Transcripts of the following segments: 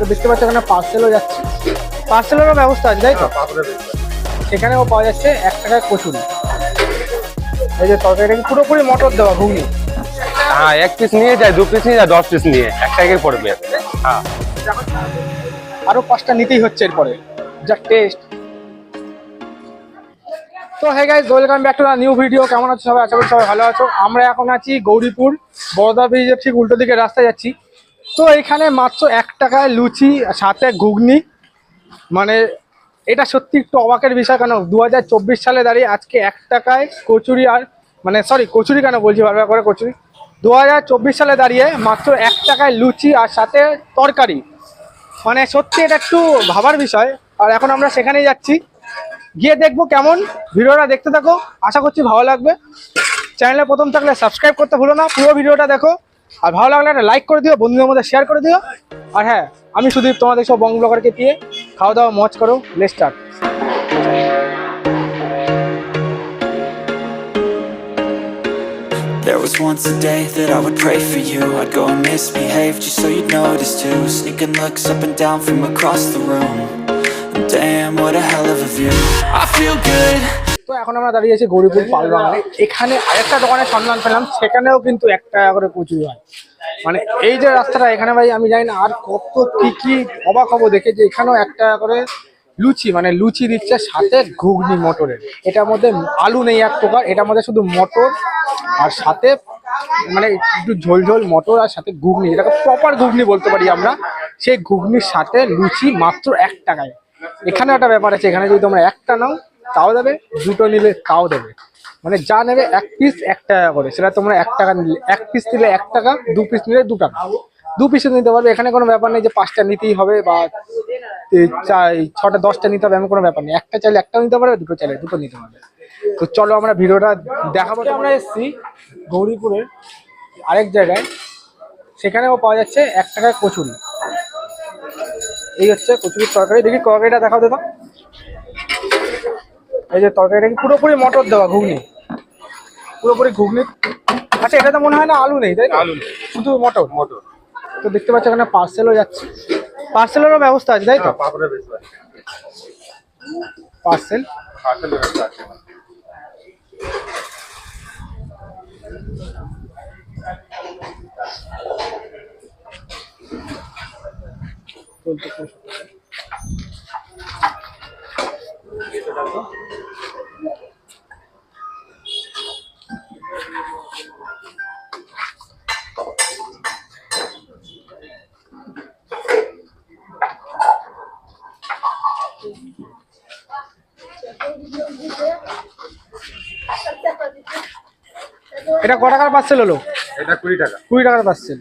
তো দেখতে পাচ্ছ এখানে পার্সেলও যাচ্ছে। পার্সেলেরও ব্যবস্থা আছে তাই তো? সেখানেও পাওয়া যাচ্ছে এক টাকায় কচুরি। এই যে তরকারিটা কি পুরোপুরি মটর দেওয়া ঘুগনি? হ্যাঁ এক পিস নিয়ে যায় দু পিস নিয়ে যায় দশ পিস নিয়ে। এক টাকায় পড়বে। হ্যাঁ। আরও পাঁচটা নিতেই হচ্ছে এরপরে। যা টেস্ট তো hey guys welcome back to the new video কেমন আছো সবাই? আশা করি সবাই ভালো আছো। আমরা এখন আছি গৌরীপুর বড়দা ব্রিজের ঠিক উল্টো দিকে রাস্তায় যাচ্ছি। তো এখানে মাত্র এক টাকায় লুচি, সাথে ঘুগনি। মানে এটা সত্যি একটু অবাকের বিষয়, কেন দু হাজার চব্বিশ সালে দাঁড়িয়ে আজকে এক টাকায় কচুরি আর মানে সরি কচুরি কেন বলছি, বারবার করে কচুরি? দু হাজার চব্বিশ সালে দাঁড়িয়ে মাত্র এক টাকায় লুচি আর সাথে তরকারি। মানে সত্যি এটা একটু ভাবার বিষয়। আর এখন আমরা সেখানেই যাচ্ছি। গিয়ে দেখব কেমন। ভিডিওটা দেখতে থাকো। আশা করছি ভালো লাগবে। চ্যানেলে প্রথম থাকলে সাবস্ক্রাইব করতে ভুলো না। পুরো ভিডিওটা দেখো। আর ভালো লাগলে একটা লাইক করে দিও বন্ধুদের মধ্যে শেয়ার করে দিও আর হ্যাঁ আমি সুদীপ তোমাদের সব বং ব্লগারকে দিয়ে খাওয়া দাওয়া মজ করো let start There was once a day that I would pray for you I'd go and misbehave just so you'd notice too Sneaking looks up and down from across the room And damn, what a hell of a view I feel good তো এখন আমরা দাঁড়িয়ে আছি গৌরীপুর পালবাগানে এখানে আরেকটা দোকানের সন্ধান পেলাম, সেখানেও কিন্তু এক টাকা করে কচুরি হয়। মানে এই যে রাস্তাটা, এখানে ভাই আমি জানি না আর কত কি কি অবাক হব দেখে যে এখানেও এক টাকা করে লুচি মানে লুচি দিচ্ছে সাথে ঘুগনি মটরের। এটার মধ্যে আলু নেই এক প্রকার, এটার মধ্যে শুধু মটর আর সাথে মানে একটু ঝোল ঝোল মটর আর সাথে ঘুগনি, এটাকে প্রপার ঘুগনি বলতে পারি আমরা। সেই ঘুগনির সাথে লুচি মাত্র এক টাকায়। এখানে একটা ব্যাপার আছে, এখানে যদি তোমরা একটা নাও তাও দেবে, দুটো নিলে তাও দেবে। মানে যা নেবে এক পিস এক টাকা করে। সেটা তোমরা এক টাকা নিলে, এক পিস নিলে এক টাকা, দু পিস নিলে দু টাকা। দু পিসে নিতে পারবে, এখানে কোনো ব্যাপার নেই যে পাঁচটা নিতেই হবে বা ছটা, দশটা নিতে হবে, এমন কোনো ব্যাপার নেই। একটা চাইলে একটাও নিতে পারবে, দুটো চাইলে দুটো নিতে পারবে। তো চলো আমরা ভিডিওটা দেখাবো। আমরা এসেছি গৌরীপুরের আরেক জায়গায়। সেখানেও পাওয়া যাচ্ছে এক টাকায় কচুরি। এই হচ্ছে কচুরির তরকারি। দেখি তরকারিটা দেখাও দাদা এই যে তরকারিটা কি পুরোপুরি মটর দেওয়া ঘুগনি? পুরোপুরি ঘুগনি? আচ্ছা এটা তো মনে হয় না আলু নেই তাই আলু নেই। শুধু মটর? মটর। তো দেখতে পাচ্ছ এখানে পার্সেলও যাচ্ছে। পার্সেলেরও ব্যবস্থা আছে তাই তো? পার্সেল এটা ক টাকার পার্সেল হলো? এটা কুড়ি টাকা। কুড়ি টাকার পার্সেল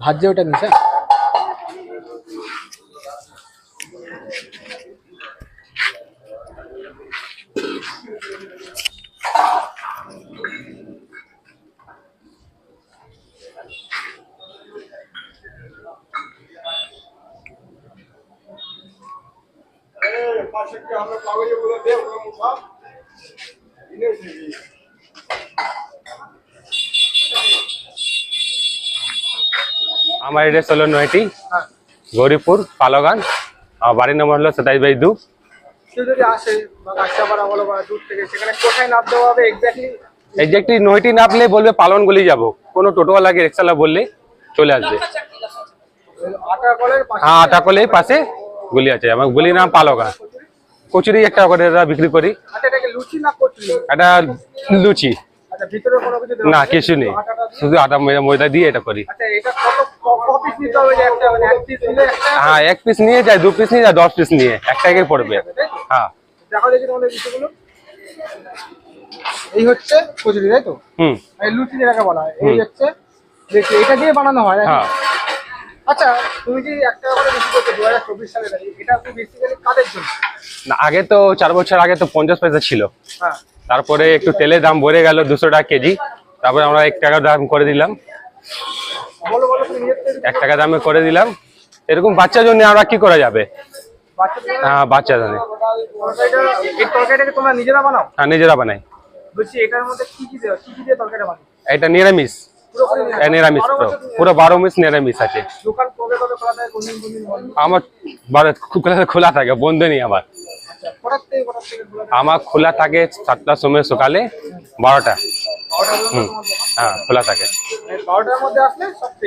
ভাজ্যে ওটা নিচে আমার এড্রেস হলো নয়টি। গৌরীপুর পালগান আমার বাড়ির নম্বর হলো সাতাইশ বাই দু। যদি আসে বা কাছাপাড়া বলো বা দূর থেকে সেখানে কোথায় নামতে হবে এক্স্যাক্টলি একটি নয়টি নাপলে বলবে পালন গলি যাব। কোনো টোটোওয়ালাকে রিক্সাওয়ালা বললে চলে আসবে। আটা কলের পাশে হ্যাঁ আটাকলের পাশে গুলি আছে। আমার গুলির নাম পালগান কচুরি একটা করে বিক্রি করি। আচ্ছা এটাকে লুচি না একটা আচ্ছা কিছু না নেই? কিছু নেই। শুধু আটা ময়দা- ময়দা দিয়ে এটা করি। আচ্ছা এটা একটা মানে এক একটা? হ্যাঁ এক পিস নিয়ে যায় দু পিস নিয়ে যায় দশ পিস নিয়ে। এক টাকায় পড়বে। হ্যাঁ। এই হচ্ছে কচুরি তাই তো? হুম। এই লুচি যেটাকে বলা হয় এই হচ্ছে এটা দিয়ে বানানো হয় হ্যাঁ। আচ্ছা তুমি যে একটা করে বিক্রি করছ দু হাজার চব্বিশ সালে এটা তুমি বেসিক্যালি কাদের জন্য? না আগে তো চার বছর আগে তো পঞ্চাশ পয়সা ছিল। হ্যাঁ। তারপরে একটু তেলের দাম বেড়ে গেল দুশো টাকা কেজি। তারপরে আমরা এক টাকা দাম করে দিলাম। এক টাকা দামে করে দিলাম। এরকম বাচ্চার জন্য আমরা কি করা যাবে? হ্যাঁ তোমরা নিজেরা হ্যাঁ নিজেরা বানাই? এটা নিরামিষ। নিরামিষ পুরো পুরো বারো মিস নিরামিষ আছে। আমার বারো খোলা- খোলা থাকে বন্ধ নেই আমার। আচ্ছা? আমার খোলা থাকে সাতটার সময় সকালে বারোটা। হুম হ্যাঁ খোলা থাকে।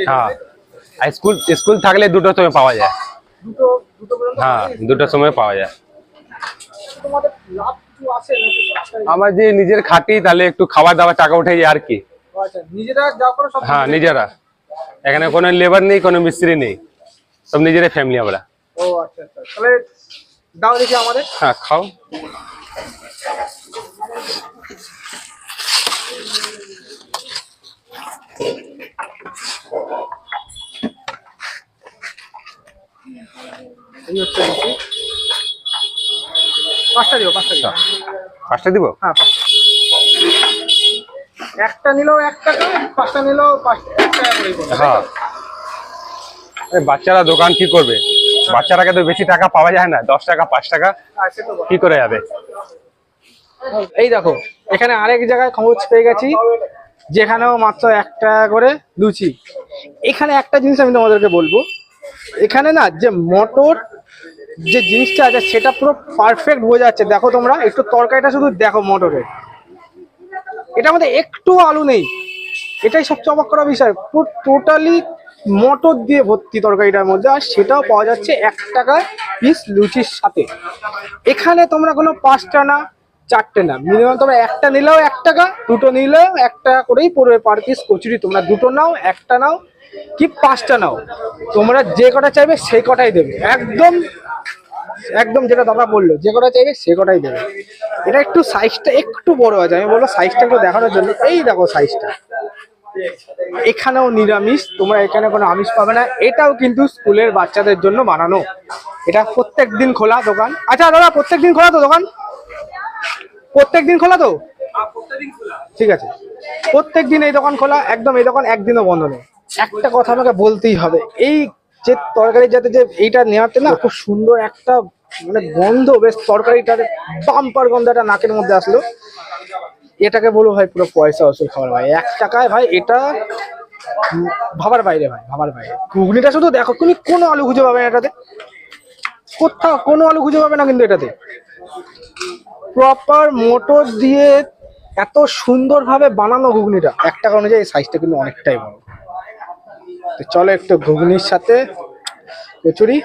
হ্যাঁ স্কুল স্কুল থাকলে দুটোর সময় পাওয়া যায়। দুটো দুটো হ্যাঁ দুটোর সময় পাওয়া যায়। রাস্তায়? আমার যে নিজের খাটি তাহলে একটু খাবার দাবার টাকা উঠে যায় আর কি। আচ্ছা হ্যাঁ নিজেরা। এখানে কোনো লেবার নেই কোনো মিস্ত্রি নেই। সব নিজেরাই ফ্যামিলি আমরা। ও আচ্ছা আচ্ছা। তাহলে দাও দেখি আমাদের। হ্যাঁ খাও। পাঁচটা দিও পাঁচটা দিও পাঁচটা দিব? হ্যাঁ একটা নিলেও এক টাকা পাঁচটা নিলেও পাঁচ এক টাকা করেই পড়বে, হ্যাঁ। এই বাচ্চারা দোকান কি করবে? বাচ্চারাকে তো বেশি টাকা পাওয়া যায় না দশ টাকা পাঁচ টাকা হ্যাঁ। কি করে যাবে? এই দেখো এখানে আরেক জায়গায় খবর পেয়ে গেছি যেখানেও মাত্র এক টাকা করে লুচি। এখানে একটা জিনিস আমি তোমাদেরকে বলব এখানে না যে মটর যে জিনিসটা আছে সেটা পুরো পারফেক্ট বোঝা যাচ্ছে। দেখো তোমরা একটু তরকারিটা শুধু দেখো মটরের। এটার মধ্যে একটু আলু নেই। এটাই সবচেয়ে অবাক করা বিষয়। টোটালি মটর দিয়ে ভর্তি তরকারিটার মধ্যে আর সেটাও পাওয়া যাচ্ছে এক টাকা পিস লুচির সাথে। এখানে তোমরা কোনো পাঁচটা না, চারটে না। মিনিমাম তোমরা একটা নিলেও এক টাকা, দুটো নিলেও এক টাকা করেই পড়বে পার পিস কচুরি। তোমরা দুটো নাও, একটা নাও, কি পাঁচটা নাও, তোমরা যে কটা চাইবে সেই কটাই দেবে। একদম একদম যেটা দাদা বলল, যে কটা চাইবে সে কটাই দেবে। এটা একটু সাইজটা একটু বড় আছে, আমি বলব সাইজটা একটু দেখানোর জন্য। এই দেখো সাইজটা এখানেও নিরামিষ, তোমরা এখানে কোনো আমিষ পাবে না। এটাও কিন্তু স্কুলের বাচ্চাদের জন্য বানানো। এটা প্রত্যেক দিন খোলা দোকান। আচ্ছা দাদা, প্রত্যেক দিন খোলা তো দোকান? প্রত্যেক দিন খোলা তো? ঠিক আছে। প্রত্যেক দিন এই দোকান খোলা, একদম এই দোকান একদিনও বন্ধ নেই। একটা কথা আমাকে বলতেই হবে, এই যে তরকারি যাতে যে এইটা নেওয়াতে না খুব সুন্দর একটা মানে গন্ধ, বেশ তরকারিটার বাম্পার গন্ধ একটা নাকের মধ্যে আসলো। এটাকে বলব ভাই পুরো পয়সা ওসুল খাবার ভাই। এক টাকায় ভাই এটা ভাবার বাইরে ভাই, ভাবার বাইরে। ঘুগনিটা শুধু দেখো, তুমি কোনো আলু খুঁজে পাবে না এটাতে। কোথাও কোনো আলু খুঁজে পাবে না কিন্তু এটাতে। প্রপার মোটর দিয়ে এত সুন্দরভাবে বানানো ঘুগনিটা। এক টাকা অনুযায়ী সাইজটা কিন্তু অনেকটাই বড়। তো চলো একটু ঘুগনির সাথে কচুরি।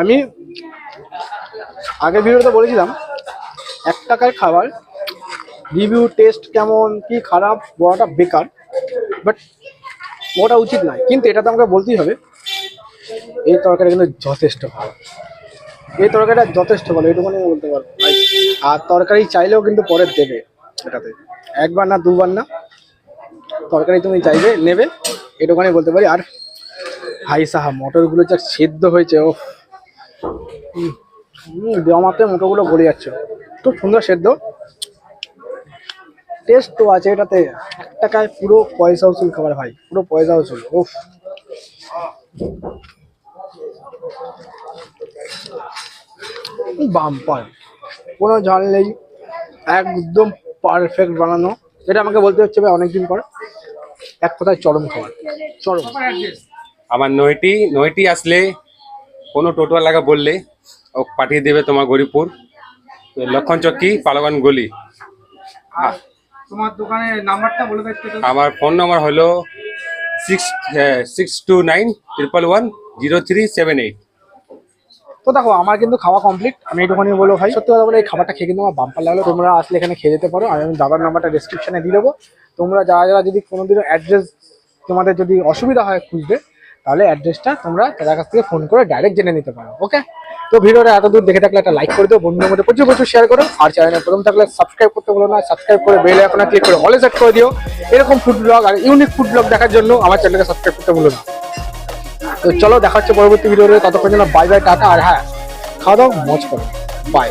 আমি আগের ভিডিওতে বলেছিলাম, এক টাকার খাবার রিভিউ টেস্ট কেমন, কি খারাপ, বলাটা বেকার বাট ওটা উচিত নয়। কিন্তু এটা তো আমাকে বলতেই হবে, এই তরকারি কিন্তু যথেষ্ট ভালো। এই তরকারিটা যথেষ্ট ভালো, এইটুকুনি আমি বলতে পারব। আর তরকারি চাইলেও কিন্তু পরে দেবে। এটাতে। একবার না, দুবার না, তরকারি তুমি চাইবে, নেবে এটুকুনি বলতে পারি। আর হাই সাহা, মটরগুলো যা সেদ্ধ হয়েছে ও দেওয়া মাত্র মোটরগুলো গড়ে যাচ্ছে। খুব সুন্দর সেদ্ধ। টেস্ট তো আছে এটাতে। এক টাকায় পুরো পয়সা উসুল খাবার ভাই, পুরো পয়সা উসুল উফ বাম্পার, কোনো ঝাল নেই, একদম পারফেক্ট বানানো। এটা আমাকে বলতে হচ্ছে ভাই অনেকদিন পর। এক কথায় চরম খাবার। চরম। আমার নয়টি নয়টি আসলে কোনো টোটোওয়ালাকে বললে ও পাঠিয়ে দেবে তোমার গরিপুর লক্ষণ চক্কি পালগান গলি। তোমার দোকানের নাম্বারটা বলে দেখতে আমার ফোন নম্বর হলো six six two nine triple one zero three seven eight. তো দেখো, আমার কিন্তু খাওয়া কমপ্লিট আমি একটুখানি বলব ভাই। সত্যি কথা বলে এই খাবারটা খেয়ে কিন্তু আমার বাম্পার লাগল। তোমরা আসলে এখানে খেয়ে যেতে পারো। আমি দাদার নাম্বারটা ডিসক্রিপশনে দিয়ে দেবো। তোমরা যারা যারা যদি কোনোদিনও অ্যাড্রেস তোমাদের যদি অসুবিধা হয় খুঁজতে, তাহলে অ্যাড্রেসটা তোমরা তাদের কাছ থেকে ফোন করে ডাইরেক্ট জেনে নিতে পারো ওকে তো ভিডিওটা এত দূর দেখে থাকলে একটা লাইক করে দিও, বন্ধুদের মধ্যে প্রচুর প্রচুর শেয়ার করো। আর চ্যানেলে প্রথম থাকলে সাবস্ক্রাইব করতে বলো না সাবস্ক্রাইব করে বেল আইকনে ক্লিক করে অলে সেট করে দিও। এরকম ফুড ব্লগ আর ইউনিক ফুড ব্লগ দেখার জন্য আমার চ্যানেলকে সাবস্ক্রাইব করতে ভুলো না। তো চলো দেখা হচ্ছে পরবর্তী ভিডিওতে ততক্ষণ জন্য বাই বাই টাটা, আর হ্যাঁ খাওয়া দাও মজ করো। বাই